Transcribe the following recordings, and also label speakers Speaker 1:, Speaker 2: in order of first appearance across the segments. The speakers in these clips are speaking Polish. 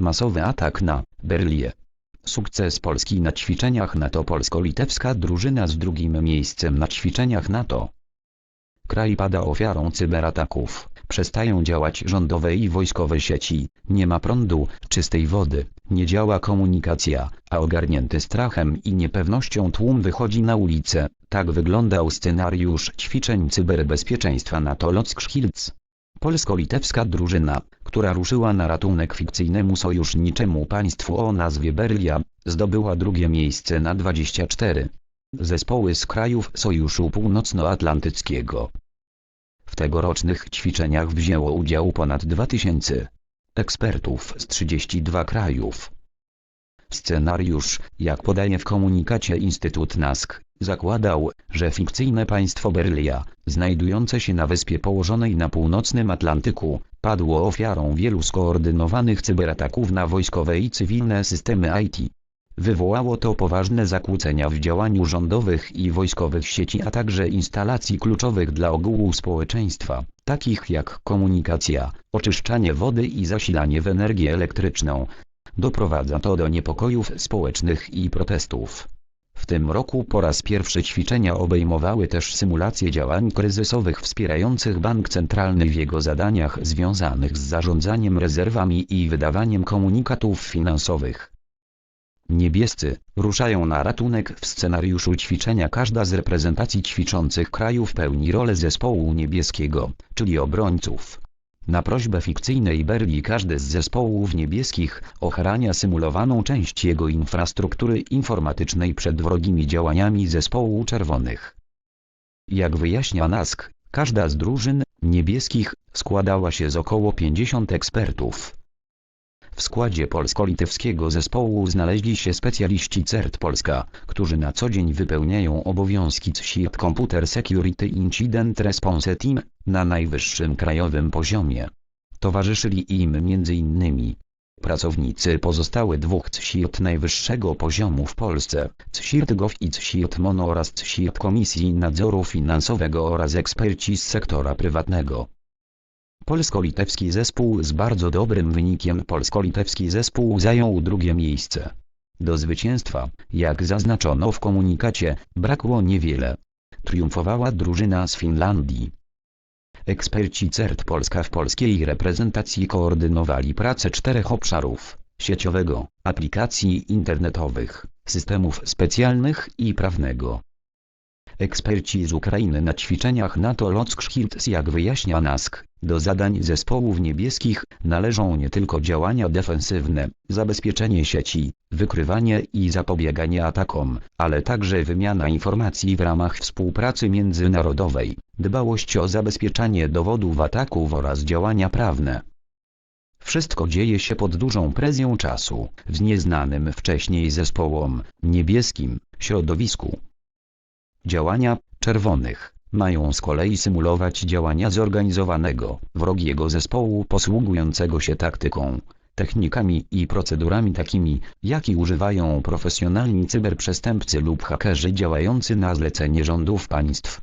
Speaker 1: Masowy atak na Berlię. Sukces Polski na ćwiczeniach NATO Polsko-litewska drużyna z drugim miejscem na ćwiczeniach NATO. Kraj pada ofiarą cyberataków, przestają działać rządowe i wojskowe sieci, nie ma prądu, czystej wody, nie działa komunikacja, a ogarnięty strachem i niepewnością tłum wychodzi na ulicę. Tak wyglądał scenariusz ćwiczeń cyberbezpieczeństwa NATO Lockschilds. Polsko-litewska drużyna, która ruszyła na ratunek fikcyjnemu sojuszniczemu państwu o nazwie Berlia, zdobyła drugie miejsce na 24. Zespoły z krajów Sojuszu Północnoatlantyckiego. W tegorocznych ćwiczeniach wzięło udział ponad 2000 ekspertów z 32 krajów. Scenariusz, jak podaje w komunikacie Instytut NASK, zakładał, że fikcyjne państwo Berlia, znajdujące się na wyspie położonej na północnym Atlantyku, padło ofiarą wielu skoordynowanych cyberataków na wojskowe i cywilne systemy IT. Wywołało to poważne zakłócenia w działaniu rządowych i wojskowych sieci, a także instalacji kluczowych dla ogółu społeczeństwa, takich jak komunikacja, oczyszczanie wody i zasilanie w energię elektryczną. Doprowadza to do niepokojów społecznych i protestów. W tym roku po raz pierwszy ćwiczenia obejmowały też symulacje działań kryzysowych wspierających bank centralny w jego zadaniach związanych z zarządzaniem rezerwami i wydawaniem komunikatów finansowych. Niebiescy ruszają na ratunek w scenariuszu ćwiczenia każda z reprezentacji ćwiczących krajów pełni rolę zespołu niebieskiego, czyli obrońców. Na prośbę fikcyjnej Berli każdy z zespołów niebieskich ochrania symulowaną część jego infrastruktury informatycznej przed wrogimi działaniami zespołu czerwonych. Jak wyjaśnia NASK, każda z drużyn niebieskich składała się z około 50 ekspertów. W składzie polsko-litewskiego zespołu znaleźli się specjaliści CERT Polska, którzy na co dzień wypełniają obowiązki CSIRT Computer Security Incident Response Team na najwyższym krajowym poziomie. Towarzyszyli im m.in. pracownicy pozostałych dwóch CSIRT najwyższego poziomu w Polsce, CSIRT Gov i CSIRT Mono oraz CSIRT Komisji Nadzoru Finansowego oraz eksperci z sektora prywatnego. Polsko-litewski zespół z bardzo dobrym wynikiem Polsko-litewski zespół zajął drugie miejsce. Do zwycięstwa, jak zaznaczono w komunikacie, brakło niewiele. Triumfowała drużyna z Finlandii. Eksperci CERT Polska w polskiej reprezentacji koordynowali pracę czterech obszarów sieciowego, aplikacji internetowych, systemów specjalnych i prawnego. Eksperci z Ukrainy na ćwiczeniach NATO Lockschilds jak wyjaśnia NASK, do zadań zespołów niebieskich należą nie tylko działania defensywne, zabezpieczenie sieci, wykrywanie i zapobieganie atakom, ale także wymiana informacji w ramach współpracy międzynarodowej, dbałość o zabezpieczanie dowodów ataków oraz działania prawne. Wszystko dzieje się pod dużą presją czasu, w nieznanym wcześniej zespołom niebieskim środowisku. Działania czerwonych mają z kolei symulować działania zorganizowanego, wrogiego zespołu posługującego się taktyką, technikami i procedurami takimi, jaki używają profesjonalni cyberprzestępcy lub hakerzy działający na zlecenie rządów państw.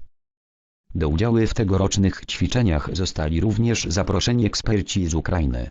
Speaker 1: Do udziału w tegorocznych ćwiczeniach zostali również zaproszeni eksperci z Ukrainy,